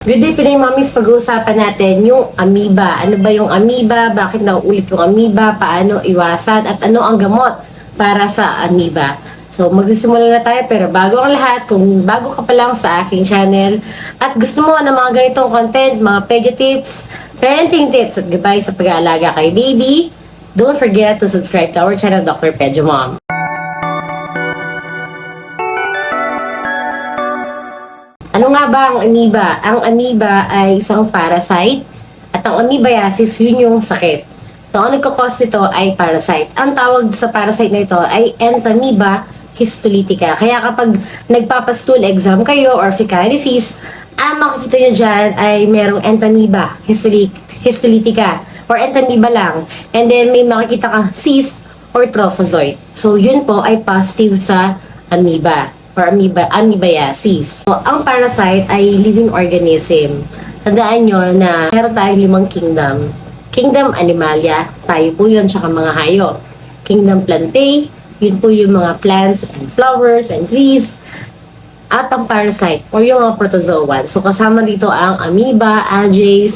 Good day, Mommies. Pag-uusapan natin yung amoeba. Ano ba yung amoeba? Bakit nauulit yung amoeba? Paano iwasan? At ano ang gamot para sa amoeba? So, magsisimula na tayo. Pero bago ang lahat, kung bago ka pa lang sa aking channel at gusto mo ng mga ganitong content, mga pedi tips, parenting tips at gabay sa pag-aalaga kay baby, don't forget to subscribe to our channel, Dr. Pedro Mom. Ano nga ba ang amoeba? Ang amoeba ay isang parasite at ang amoebiasis, yun yung sakit. So, ang nagkakos nito ay parasite. Ang tawag sa parasite na ito ay Entamoeba histolytica. Kaya kapag nagpapastool exam kayo or fecalysis, ang makikita nyo dyan ay merong Entamoeba histoly- histolytica or Entamoeba lang. And then may makikita ka cyst or trophozoite. So, yun po ay positive sa amoeba or amoeba, amoebiasis. So, ang parasite ay living organism. Tandaan nyo na meron tayong limang kingdom. Kingdom Animalia, tayo po yun, tsaka mga hayop. Kingdom Plantae, yun po yung mga plants and flowers and trees. At ang parasite, or yung mga protozoan. So, kasama dito ang amoeba, algae,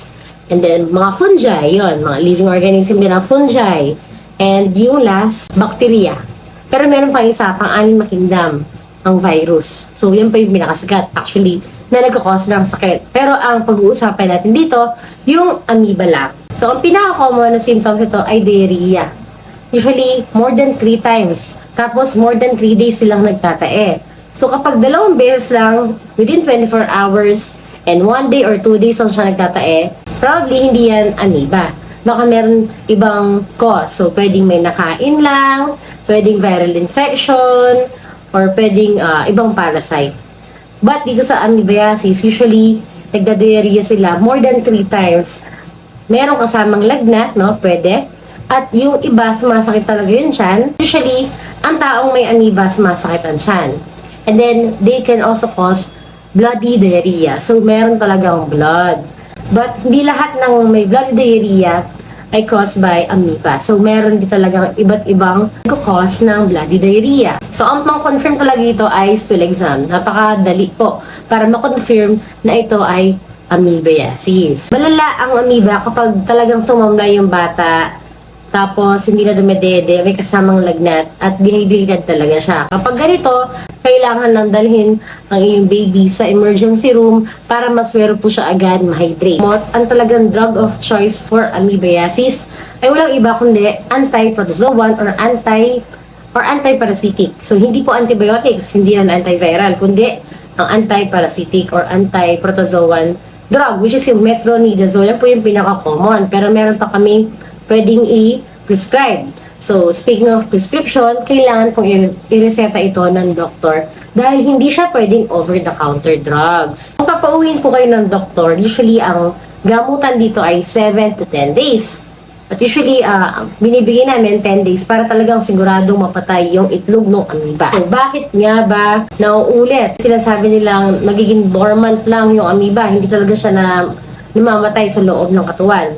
and then mga fungi, yun, mga living organism din ang fungi. And yung last, bacteria. Pero meron pa isa, pang-anim na kingdom, ang virus. So, yan pa yung pinakasikat, actually, na nagkakos ng sakit. Pero ang pag-uusapan natin dito, yung amoeba lang. So, ang pinaka-common na symptoms ito ay diarrhea. Usually, more than 3 times. Tapos, more than 3 days silang nagtatae. So, kapag dalawang beses lang, within 24 hours, and one day or two days lang siya nagtatae, probably hindi yan amoeba. Baka meron ibang cause. So, pwedeng may nakain lang, pwedeng viral infection, or pwedeng ah, ibang parasite. But dito sa amoebiasis, usually, nagda-diarrhea sila more than 3 times. Meron kasamang lagnat, no? Pwede. At yung iba, sumasakit talaga yung tiyan. Usually, ang taong may amoeba, sumasakit ang tiyan. And then, they can also cause bloody diarrhea. So, meron talagang blood. But, hindi lahat ng may bloody diarrhea ay caused by amoeba. So, meron din talagang iba't ibang cause ng bloody diarrhea. So, ang pang-confirm talaga ito ay spill exam. Napakadali po para ma-confirm na ito ay amoebiasis. Malala ang amoeba kapag talagang tumamlay yung bata, tapos hindi na dumedede, may kasamang lagnat, at dehydrated talaga siya. Kapag ganito, kailangan lang dalhin ang iyong baby sa emergency room para maswero po siya agad ma-hydrate. Ang talagang drug of choice for amoebiasis ay walang iba kundi anti-protozoan or anti or anti-parasitic. So, hindi po antibiotics, hindi yan antiviral, kundi ang anti-parasitic or anti-protozoan drug, which is yung metronidazole. Yan po yung pinaka-common. Pero meron pa kami pwedeng i-prescribe. So, speaking of prescription, kailangan pong ireseta ito ng doktor dahil hindi siya pwedeng over-the-counter drugs. Kung papauwiin po kayo ng doktor, usually ang gamutan dito ay 7 to 10 days. At usually, ah, binibigyan namin 10 days para talagang siguradong mapatay yung itlog ng amoeba. So, bakit nga ba nauulit? Sinasabi nilang nagiging dormant lang yung amoeba, hindi talaga siya na namamatay sa loob ng katawan.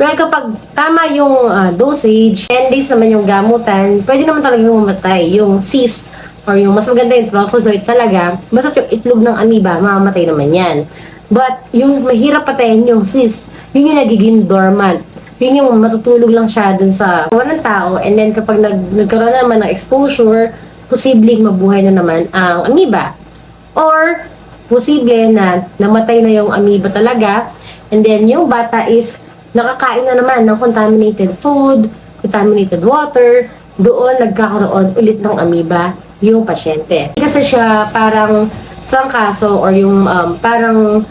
Well, kapag tama yung ah, dosage, 10 days naman yung gamutan, pwede naman talaga mamatay. Yung cyst or yung mas maganda yung trophozoite talaga, basta yung itlog ng amoeba, mamamatay naman yan. But yung mahirap patayin yung cyst, yun yung nagiging dormant. Yun yung matutulog lang siya dun sa kawan ng tao and then kapag nag, nagkaroon na naman ng exposure, posibleng mabuhay na naman ang amoeba. Or, posible na namatay na yung amoeba talaga and then yung bata is nakakain na naman ng contaminated food, contaminated water, doon nagkakaroon ulit ng amoeba yung pasyente. Kasi siya parang trangkaso or yung um, parang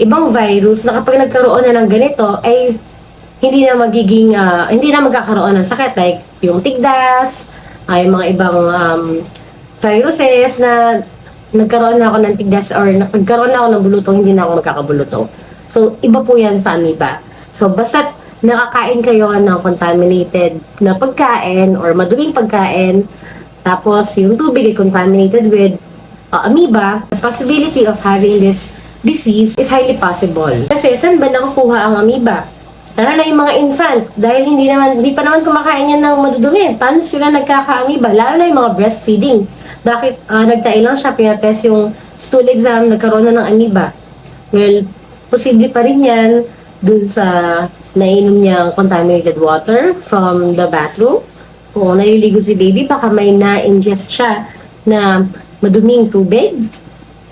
ibang virus na kapag nagkaroon na ng ganito ay hindi na magiging ah, hindi na magkakaroon ng sakit like yung tigdas, ay mga ibang um, viruses na nagkaroon na ako ng tigdas or nagkaroon na ako ng bulutong, hindi na ako magkakabulutong. So, iba po yan sa amoeba. So, basta nakakain kayo ng contaminated na pagkain or maduming pagkain, tapos yung tubig ay contaminated with uh, amoeba, the possibility of having this disease is highly possible. Kasi saan ba nakukuha ang amoeba? Lalo na yung mga infant, dahil hindi naman, hindi pa naman kumakain yan ng madudumi. Paano sila nagkaka-amoeba? Lalo na yung mga breastfeeding. Bakit uh, nagtae lang siya, pinatest yung stool exam, nagkaroon na ng amoeba? Well, posible pa rin yan dun sa nainom niyang contaminated water from the bathroom. Kung naliligo si baby, baka may na-ingest siya na maduming tubig.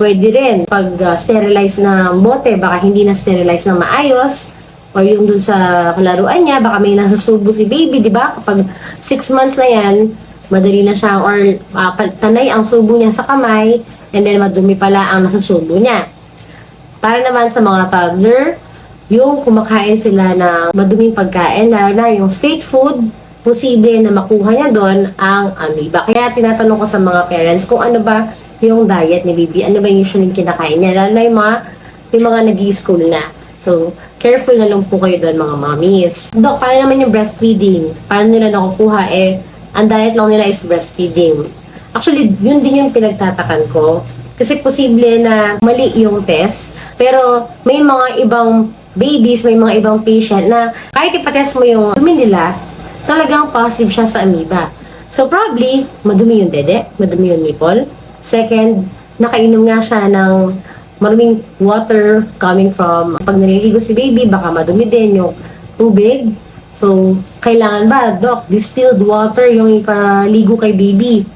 Pwede rin pag uh, sterilize ng bote, baka hindi na sterilize ng maayos. Or yung dun sa laruan niya, baka may nasusubo si baby, di ba? Kapag 6 months na yan, madali na siya or uh, tanay ang subo niya sa kamay and then madumi pala ang nasusubo niya. Para naman sa mga toddler, yung kumakain sila ng maduming pagkain, lalo na yung state food, posible na makuha niya doon ang amoeba. Kaya tinatanong ko sa mga parents kung ano ba yung diet ni baby, ano ba yung usually kinakain niya, lalo na yung mga, yung mga nag school na. So, careful na lang po kayo doon mga mommies. Dok, paano naman yung breastfeeding? Paano nila nakukuha? Eh, ang diet lang nila is breastfeeding. Actually, yun din yung pinagtatakan ko. Kasi posible na mali yung test. Pero may mga ibang babies, may mga ibang patient na kahit ipatest mo yung dumi nila, talagang positive siya sa amoeba. So probably, madumi yung dede, madumi yung nipple. Second, nakainom nga siya ng maruming water coming from pag naliligo si baby, baka madumi din yung tubig. So, kailangan ba, Doc, distilled water yung ipaligo kay baby?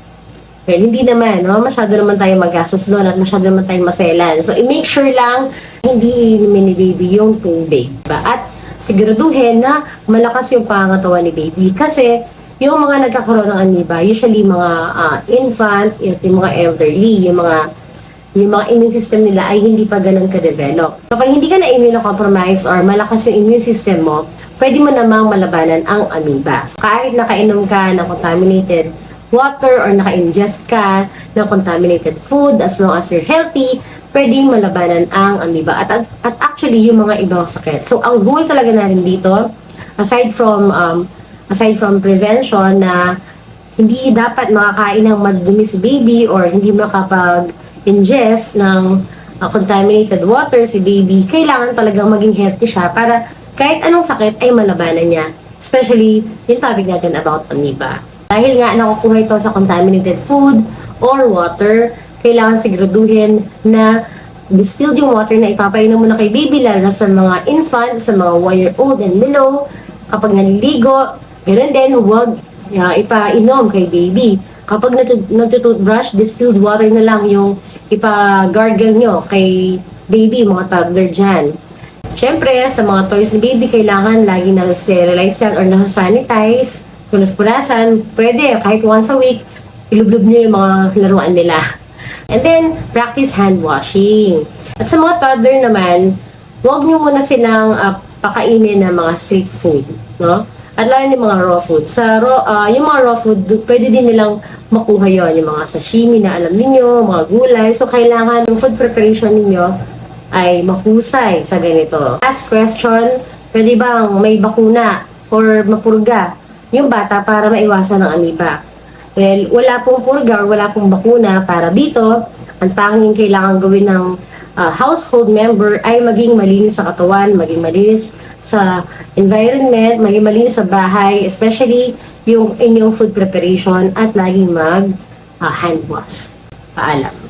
Well, hindi naman, no? Masyado naman tayo magastos doon at masyado naman tayo maselan. So, i-make sure lang hindi inumin ni baby yung tubig. Diba? At siguraduhin na malakas yung pangangatawan ni baby. Kasi, yung mga nagkakaroon ng amoeba, usually mga ah, infant, yung mga elderly, yung mga yung mga immune system nila ay hindi pa ganun ka-develop. Kapag hindi ka na immunocompromised or malakas yung immune system mo, pwede mo namang malabanan ang amoeba. So, kahit nakainom ka ng contaminated water or naka-ingest ka ng contaminated food as long as you're healthy, pwedeng malabanan ang amoeba at, at actually yung mga ibang sakit. So, ang goal talaga natin dito, aside from um, aside from prevention na hindi dapat makakain ng madumi si baby or hindi makapag-ingest ng uh, contaminated water si baby, kailangan talagang maging healthy siya para kahit anong sakit ay malabanan niya. Especially yung topic natin about amoeba. Dahil nga nakukuha ito sa contaminated food or water, kailangan siguraduhin na distilled yung water na ipapainom mo na kay baby, lalo sa mga infant, sa mga one-year-old and below, kapag naliligo, Ganun din, huwag uh, ipainom kay baby. Kapag natu- nagtutoothbrush, distilled water na lang yung ipa-gargle nyo kay baby, mga toddler dyan. Siyempre, sa mga toys ni baby, kailangan lagi na sterilize yan or nasa-sanitize. Kung naspulasan, pwede, kahit once a week, ilublob nyo yung mga laruan nila. And then, practice hand washing. At sa mga toddler naman, huwag nyo muna silang uh, pakainin ng mga street food, no? At lalo yung mga raw food. Sa raw, ah, yung mga raw food, pwede din nilang makuha yon Yung mga sashimi na alam niyo mga gulay. So, kailangan yung food preparation ninyo ay mahusay sa ganito. Last question, pwede bang may bakuna or mapurga yung bata para maiwasan ng amoeba? Well, wala pong purga wala pong bakuna para dito. Ang tanging kailangan gawin ng uh, household member ay maging malinis sa katawan, maging malinis sa environment, maging malinis sa bahay, especially yung inyong food preparation at laging mag uh, hand wash. Paalam.